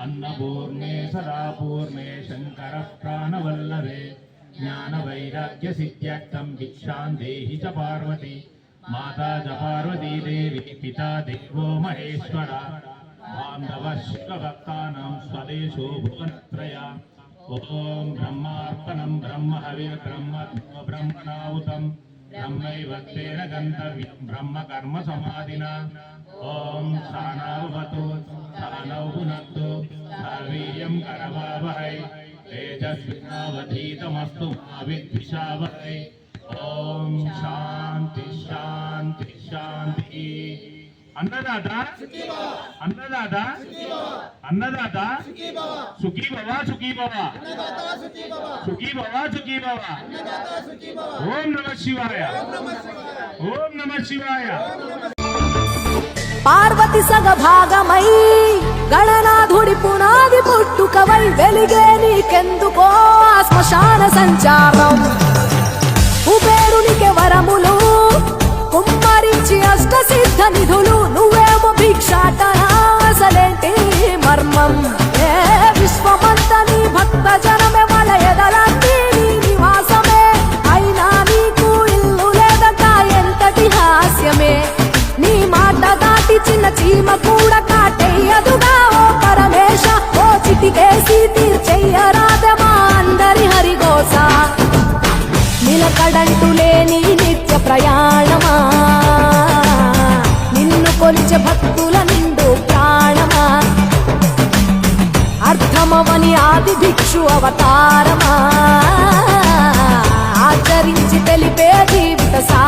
అన్నపూర్ణే సదాపూర్ణే శంకర ప్రాణవల్లభే జ్ఞానవైరాగ్యసిద్ధ్యర్థం భిక్షాం దేహి చ పార్వతి మాతా చ పార్వతీదేవి పితా దేవో మహేశ్వర బాంధవ శివభక్తానాం స్వదేశో భువనత్రయ ఓం బ్రహ్మార్పణం బ్రహ్మ హవిర్బ్రహ్మ బ్రహ్మణావుతం బ్రహ్మైవ తేన గంతవ్యం బ్రహ్మ కర్మ సమాధిన ఓం సానావతు సానౌ పునత్తు సర్వీయం కరవావహై తేజస్వినావధీతమస్తు మా విద్విషావహై ఓం శాంతి శాంతి శాంతి అన్నదాత? అన్నదాత? అన్నదాత? సుఖీ భవ సుఖీ భవ సుఖీ భవ సుఖీ భవ ఓం నమ శివాయ. ఓం నమ శివాయ. పార్వతి సగ భాగమై గణనాథుడి పునాది పుట్టుకవై వెలిగే నీకెందుకో శ్మశాన సంచారం. కుబేరునికి వరములు సాటి చిన్న చీమ కూడా కాటేయదుగా. ఓ పరమేశ ఓ చిటికేసి తీర్చెయ్యరాదమా అందరి హరిగోస. నిలకడంటూ లేని నిత్య ప్రయాణమా. నిన్ను కొలిచే భక్తుల నిండు ప్రాణమా. అర్థమవని ఆది భిక్షు అవతారమా. ఆచరించి తెలిపే జీవిత సా